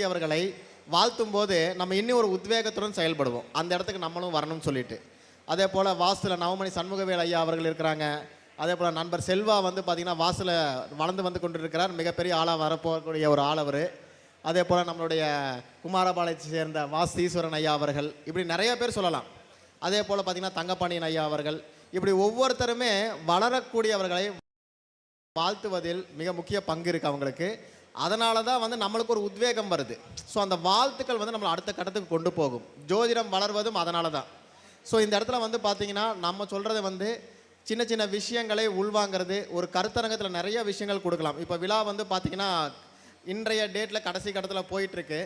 அவர்களை வாழ்த்தும் போது நம்ம இன்னும் ஒரு உத்வேகத்துடன் செயல்படுவோம். அந்த இடத்துக்கு நம்மளும் வரணும்னு சொல்லிட்டு. அதே போல் வாசலில் நவமணி சண்முகவேல் ஐயா அவர்கள் இருக்கிறாங்க. அதே போல் நண்பர் செல்வா வந்து பார்த்தீங்கன்னா வாசலில் வளர்ந்து வந்து கொண்டிருக்கிறார். மிகப்பெரிய ஆளாக வரப்போகக்கூடிய ஒரு ஆள் அவர். அதே போல் நம்மளுடைய குமாரபாளையத்தை சேர்ந்த வாஸ் ஈஸ்வரன் ஐயா அவர்கள். இப்படி நிறைய பேர் சொல்லலாம். அதே போல் பார்த்தீங்கன்னா தங்கப்பாண்டியன் ஐயா அவர்கள். இப்படி ஒவ்வொருத்தருமே வளரக்கூடியவர்களை வாழ்த்துவதில் மிக முக்கிய பங்கு இருக்குது அவங்களுக்கு. அதனால தான் வந்து நம்மளுக்கு ஒரு உத்வேகம் வருது. ஸோ அந்த வாழ்த்துக்கள் வந்து நம்மளை அடுத்த கட்டத்துக்கு கொண்டு போகும். ஜோதிடம் வளர்வதும் அதனால தான் ஸோ இந்த இடத்துல வந்து பார்த்தீங்கன்னா நம்ம சொல்கிறது வந்து சின்ன சின்ன விஷயங்களை உள்வாங்கிறது ஒரு கருத்தரங்கத்தில் நிறைய விஷயங்கள் கொடுக்கலாம். இப்போ விழா வந்து பார்த்தீங்கன்னா இன்றைய டேட்டில் கடைசி கட்டத்தில் போயிட்டுருக்கு.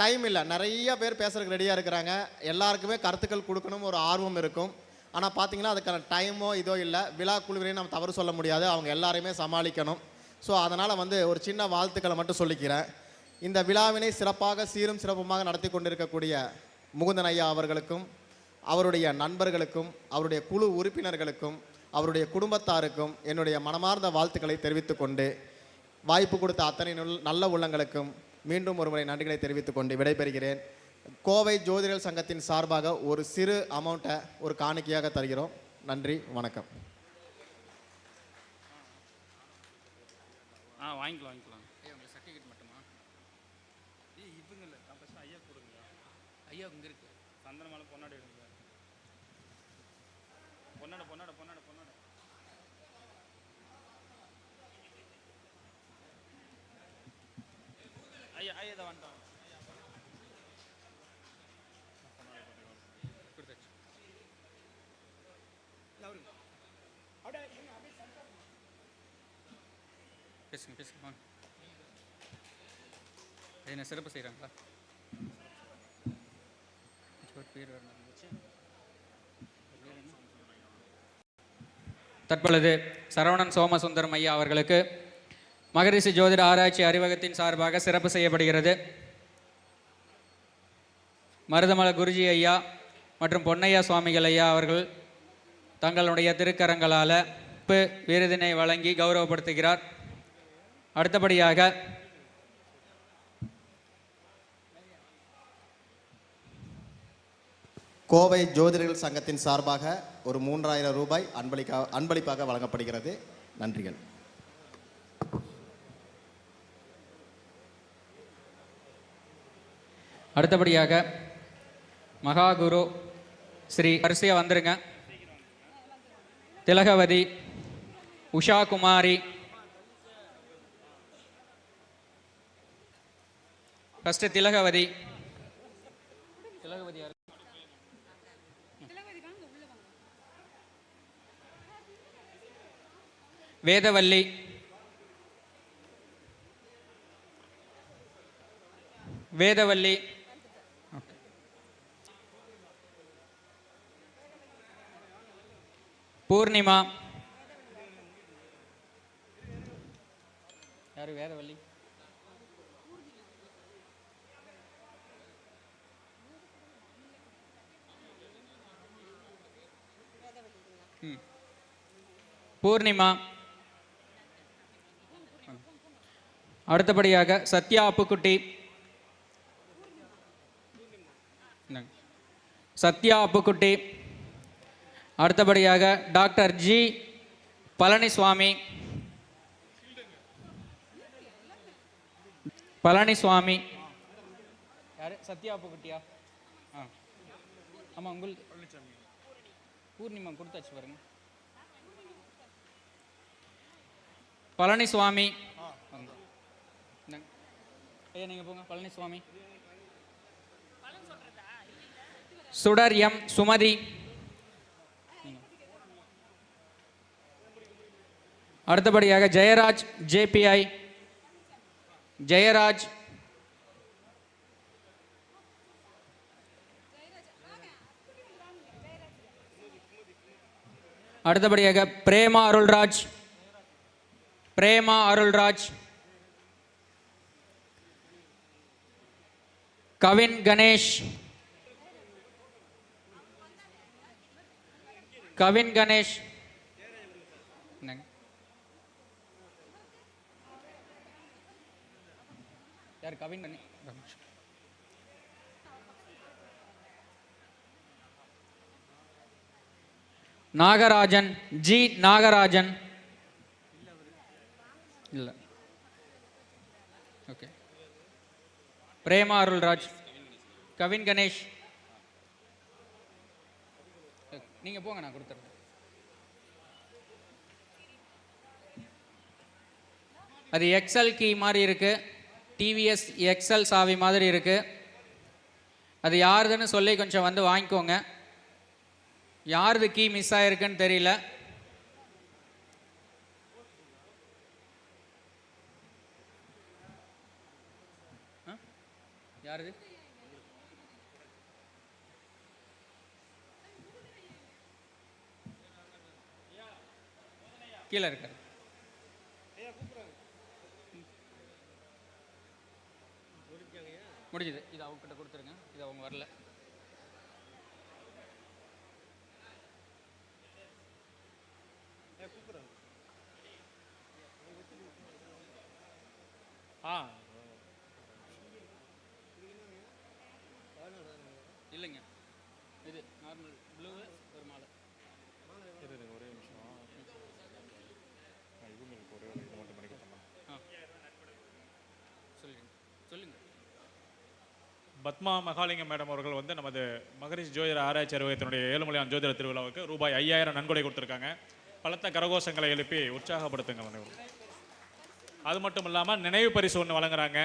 டைம் இல்லை. நிறைய பேர் பேசுறதுக்கு ரெடியாக இருக்கிறாங்க. எல்லாருக்குமே கருத்துக்கள் கொடுக்கணும் ஒரு ஆர்வம் இருக்கும். ஆனால் பார்த்தீங்கன்னா அதுக்கான டைமோ இதோ இல்லை. விழா குழுவினையும் நம்ம தவறு சொல்ல முடியாது. அவங்க எல்லாரையுமே சமாளிக்கணும். ஸோ அதனால் வந்து ஒரு சின்ன வாழ்த்துக்களை மட்டும் சொல்லிக்கிறேன். இந்த விழாவினை சிறப்பாக சீரும் சிறப்புமாக நடத்தி கொண்டிருக்கக்கூடிய முகுந்தன் ஐயா அவர்களுக்கும் அவருடைய நண்பர்களுக்கும் அவருடைய குழு உறுப்பினர்களுக்கும் அவருடைய குடும்பத்தாருக்கும் என்னுடைய மனமார்ந்த வாழ்த்துக்களை தெரிவித்துக்கொண்டு வாய்ப்பு கொடுத்த அத்தனை நல்ல உள்ளங்களுக்கும் மீண்டும் ஒருமுறை நன்றிகளை தெரிவித்துக்கொண்டு விடைபெறுகிறேன். கோவை ஜோதிடர் சங்கத்தின் சார்பாக ஒரு சிறு அமௌண்ட்டை ஒரு காணிக்கையாக தருகிறோம். நன்றி வணக்கம். வாங்கிக்கலாம் வாங்கிக்கலாம். ஐயா உங்கள் சர்டிஃபிகேட் மட்டுமா? ஏய் இவங்க இல்லை நான் ஃபஸ்ட்டு ஐயா கொடுங்க. ஐயா இங்கே இருக்கு. சந்தனமால பொன்னாடி எடுங்க. பொன்னாட பொன்னாட பொன்னாட பொன்னாட. ஐயா ஐயா இதை வந்துட்டோம் கொடுத்தாச்சு பேசுங்க பேசுங்க வாங்க. என்ன சிறப்பு செய்கிறாங்களா பேர் தற்பொழுது சரவணன் சோமசுந்தரம் ஐயா அவர்களுக்கு மகரிஷி ஜோதிட ஆராய்ச்சி அறிவகத்தின் சார்பாக சிறப்பு செய்யப்படுகிறது. மருதமல குருஜி ஐயா மற்றும் பொன்னையா சுவாமிகள் ஐயா அவர்கள் தங்களுடைய திருக்கரங்களால் விருதினை வழங்கி கௌரவப்படுத்துகிறார். அடுத்தபடியாக கோவை ஜோதிடர்கள் சங்கத்தின் சார்பாக ஒரு மூன்றாயிரம் ரூபாய் அன்பளிக்கா அன்பளிப்பாக வழங்கப்படுகிறது. நன்றிகள். அடுத்தபடியாக மகாகுரு ஸ்ரீ வரிசையாக வந்துருங்க. திலகவதி உஷா குமாரி ஃபஸ்ட்டு திலகவதி திலகவதி யாரு? வேதவல்லி. வேதவல்லி. பூர்ணிமா. யாரு வேதவல்லி? பூர்ணிமா. அடுத்தபடியாக சத்யா அப்புக்குட்டி. சத்யா அப்புக்குட்டி. அடுத்தபடியாக டாக்டர் ஜி. பழனிசுவாமி. பழனிசுவாமி. யாரு? சத்யா அப்புக்குட்டியா? ஆ. ஆமாம் உங்கள் பூர்ணிமா கொடுத்தாச்சு பாருங்க. பழனி சுவாமி ஐயா நீங்கள் போங்க. பழனி சுவாமி சுடர் எம் சுமதி. அடுத்தபடியாக ஜெயராஜ் ஜேபிஐ. ஜெயராஜ். அடுத்தபடியாக பிரேமா அருள்ராஜ். பிரேமா அருள்ராஜ். கவின் கணேஷ். கவின் கணேஷ். யார் கவின் கணேஷ் நாகராஜன் ஜி. நாகராஜன். இல்லை. ஓகே. பிரேமா அருள்ராஜ். கவின் கணேஷ். நீங்கள் போங்க நான் கொடுத்துட்றேன் அது எக்ஸல் கீ மாதிரி இருக்குது டிவிஎஸ் எக்ஸல் சாவி மாதிரி இருக்குது அது யாருதுன்னு சொல்லி கொஞ்சம் வந்து வாங்கிக்கோங்க. யாருது கீ மிஸ் ஆயிருக்குன்னு தெரியல. ஆ? யாருது? கீழே இருக்காரு. முடிஞ்சுது. இது அவங்ககிட்ட கொடுத்துருங்க. இது அவங்க வரல. ஆ. இல்லைங்க. இது நார்மல் ப்ளூ ஒரு மாலை. இருங்க ஒரே நிமிஷம். இவங்களுக்கு ஒரே ஒரு இது மட்டும் பண்ணிக்க சொன்னாங்க ஆ. சொல்லுங்க. சொல்லுங்க. பத்மா மகாலிங்கம் மேடம் அவர்கள் வந்து நமது மகரிஷ் ஜோதிட ஆராய்ச்சி அறிவகத்தினுடைய ஏழுமலையான் ஜோதிட திருவிழாவுக்கு ரூபாய் ஐயாயிரம் நன்கொடை கொடுத்துருக்காங்க. பலத்த கரகோஷங்களை எழுப்பி உற்சாகப்படுத்துங்க அனைவரும். அது மட்டும் இல்லாமல் நினைவு பரிசு ஒன்று வழங்குறாங்க.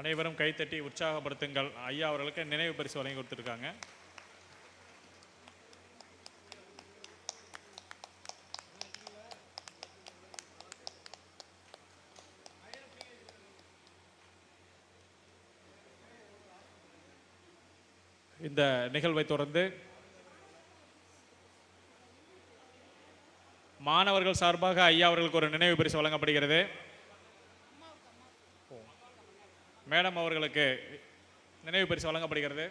அனைவரும் கைத்தட்டி உற்சாகப்படுத்துங்கள். ஐயா அவர்களுக்கு நினைவு பரிசு வழங்கி கொடுத்துருக்காங்க. இந்த நிகழ்வை தொடர்ந்து மாணவர்கள் சார்பாக ஐயா அவர்களுக்கு ஒரு நினைவு பரிசு வழங்கப்படுகிறது. மேடம் அவர்களுக்கு நினைவு பரிசு வழங்கப்படுகிறது.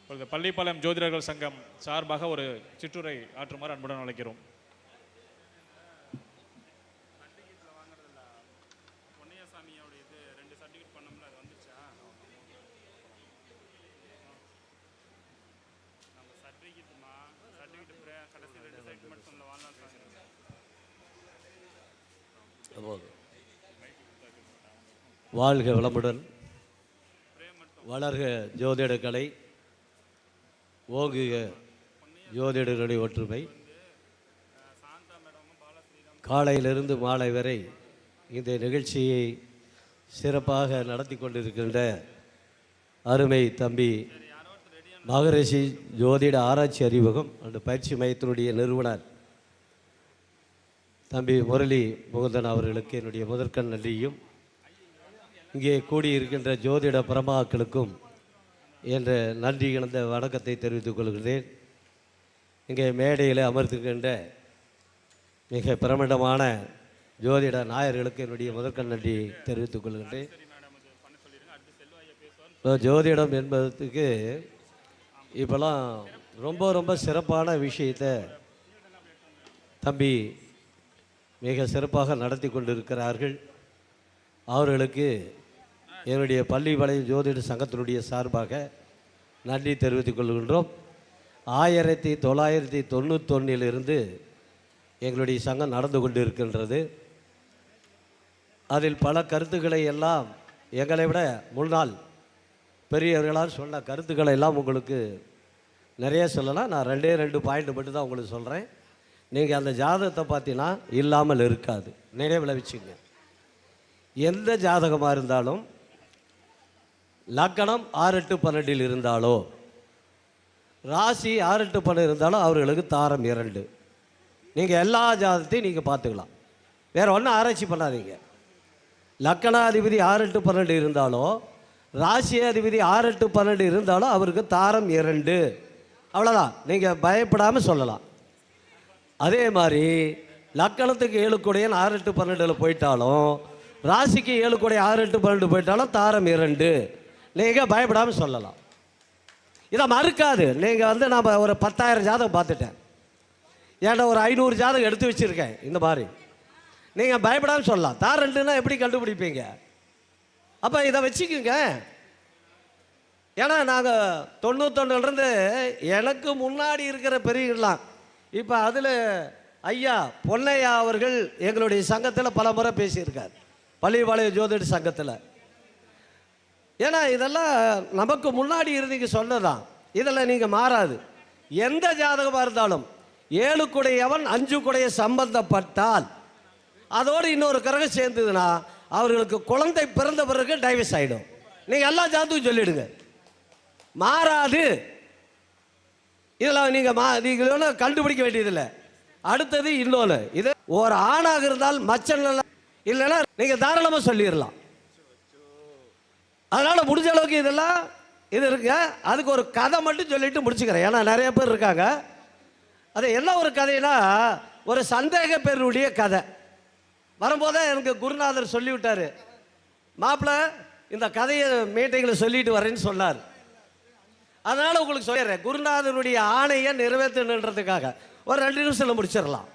இப்பொழுது பள்ளிப்பாளையம் ஜோதிடர்கள் சங்கம் சார்பாக ஒரு சிற்றுரை ஆற்றுமாறு அன்புடன் அழைக்கிறோம். வாழ்க வளமுடன். வளர்க ஜோதிட கலை ஓங்குக ஜோதிடர்களுடைய ஒற்றுமை. காலையிலிருந்து மாலை வரை இந்த நிகழ்ச்சியை சிறப்பாக நடத்தி கொண்டிருக்கின்ற அருமை தம்பி மகரிஷி ஜோதிட ஆராய்ச்சி அறிவகம் அந்த பயிற்சி மையத்தினுடைய நிறுவனர் தம்பி முரளி முகுந்தன் அவர்களுக்கு என்னுடைய முதற்கண் நன்றியும் இங்கே கூடியிருக்கின்ற ஜோதிட பிரமாக்களுக்கும் என்ற நன்றி இழந்த வணக்கத்தை தெரிவித்துக் கொள்கிறேன். இங்கே மேடையில் அமர்த்துகின்ற மிக பிரமிடமான ஜோதிட நாயர்களுக்கு என்னுடைய முதற்கண் நன்றி தெரிவித்துக் கொள்கின்றேன். ஜோதிடம் என்பதுக்கு இப்போலாம் ரொம்ப ரொம்ப சிறப்பான விஷயத்தை தம்பி மிக சிறப்பாக நடத்தி கொண்டிருக்கிறார்கள். அவர்களுக்கு என்னுடைய பள்ளிப்பாளையம் ஜோதிட சங்கத்தினுடைய சார்பாக நன்றி தெரிவித்துக் கொள்கின்றோம். ஆயிரத்தி தொள்ளாயிரத்தி தொண்ணூத்தொன்னிலிருந்து எங்களுடைய சங்கம் நடந்து கொண்டு இருக்கின்றது அதில் பல கருத்துக்களை எல்லாம் எங்களை விட முன்னாள் பெரியவர்களால் சொன்ன கருத்துக்களை எல்லாம் உங்களுக்கு நிறைய சொல்லலாம். நான் ரெண்டே ரெண்டு பாயிண்ட் மட்டும் தான் உங்களுக்கு சொல்கிறேன் நீங்கள் அந்த ஜாதகத்தை பார்த்தீங்கன்னா இல்லாமல் இருக்காது. நினைவில் வச்சுங்க எந்த ஜாதகமாக இருந்தாலும் லக்கணம் ஆறு எட்டு பன்னெண்டில் இருந்தாலோ ராசி ஆறு எட்டு பன்னெண்டு இருந்தாலும் அவர்களுக்கு தாரம் இரண்டு. நீங்கள் எல்லா ஜாதகத்தையும் நீங்கள் பார்த்துக்கலாம். வேறு ஒன்றும் ஆராய்ச்சி பண்ணாதீங்க. லக்கணாதிபதி ஆறு எட்டு பன்னெண்டு இருந்தாலோ ராசி அதிபதி ஆறு எட்டு பன்னெண்டு இருந்தாலும் அவருக்கு தாரம் இரண்டு. அவ்வளோதான் நீங்கள் பயப்படாமல் சொல்லலாம். அதே மாதிரி லக்கணத்துக்கு ஏழு கூடையன் ஆறு எட்டு பன்னெண்டில் போயிட்டாலும் ராசிக்கு ஏழு கூடை ஆறு எட்டு பன்னெண்டு போயிட்டாலும் தாரம் இரண்டு. நீங்கள் பயப்படாமல் சொல்லலாம். இதை மறுக்காது. நீங்கள் வந்து நான் ஒரு பத்தாயிரம் ஜாதகம் பார்த்துட்டேன். ஏன்டா ஒரு ஐநூறு ஜாதகம் எடுத்து வச்சுருக்கேன் இந்த மாதிரி. நீங்கள் பயப்படாமல் சொல்லலாம். தார் ரெண்டுன்னா எப்படி கண்டுபிடிப்பீங்க? அப்போ இதை வச்சுக்கோங்க. ஏன்னா நாங்கள் தொண்ணூத்தொன்னுலேருந்து எனக்கு முன்னாடி இருக்கிற பெரியலாம் இப்போ அதில் ஐயா பொன்னையா அவர்கள் எங்களுடைய சங்கத்தில் பல முறை பேசியிருக்கார். பள்ளிபாளைய ஜோதிட சங்கத்தில். ஏன்னா இதெல்லாம் நமக்கு முன்னாடி இருந்தீங்க சொன்னதான் இதில் நீங்கள் மாறாது. எந்த ஜாதகமாக இருந்தாலும் ஏழு குடையவன் அஞ்சு குடைய சம்பந்தப்பட்டால் அதோடு இன்னொரு கிரகம் சேர்ந்ததுன்னா அவர்களுக்கு குழந்தை பிறந்த பிறகு டைவர்ஸ் ஆகிடும் நீங்கள் எல்லா ஜாதகம் சொல்லிடுங்க. மாறாது. இதெல்லாம் நீங்கள் மா நீங்கள் ஒன்றும் கண்டுபிடிக்க வேண்டியதில்லை. அடுத்தது இன்னொன்று இது ஒரு ஆணாக இருந்தால் மச்சன் இல்லைன்னா நீங்கள் தாராளமாக சொல்லிடலாம். அதனால் முடிஞ்ச அளவுக்கு இதெல்லாம் இது இருக்கு. அதுக்கு ஒரு கதை மட்டும் சொல்லிட்டு முடிச்சுக்கிறேன். ஏன்னா நிறைய பேர் இருக்காங்க. அது என்ன ஒரு கதைனா ஒரு சந்தேக பேருடைய கதை. வரும்போதே எனக்கு குருநாதர் சொல்லிவிட்டார். மாப்பிள்ள இந்த கதையை மீட்டிங்கில் சொல்லிட்டு வரேன்னு சொன்னார். அதனால் உங்களுக்கு சொல்லிடுறேன். குருநாதனுடைய ஆணையை நிறைவேற்றணுன்றதுக்காக. ஒரு ரெண்டு நிமிஷத்தில் முடிச்சிடலாம்.